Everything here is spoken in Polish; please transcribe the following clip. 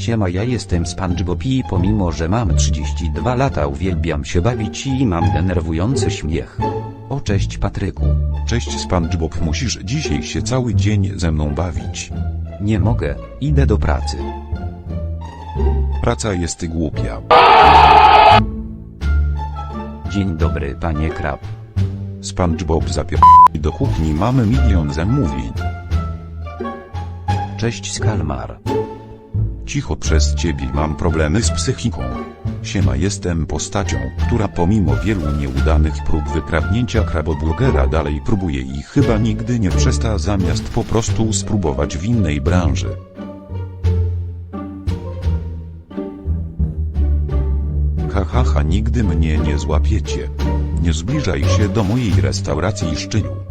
Siema ja jestem SpongeBob i pomimo że mam 32 lata uwielbiam się bawić i mam denerwujący śmiech. O cześć Patryku. Cześć SpongeBob musisz dzisiaj się cały dzień ze mną bawić. Nie mogę, idę do pracy. Praca jest głupia. Dzień dobry panie Krab. SpongeBob zapier... do kuchni mamy milion zamówień. Cześć Skalmar. Cicho przez ciebie mam problemy z psychiką. Siema jestem postacią, która pomimo wielu nieudanych prób wykradnięcia kraboburgera dalej próbuje i chyba nigdy nie przesta zamiast po prostu spróbować w innej branży. Hahaha nigdy mnie nie złapiecie. Nie zbliżaj się do mojej restauracji szczeniu.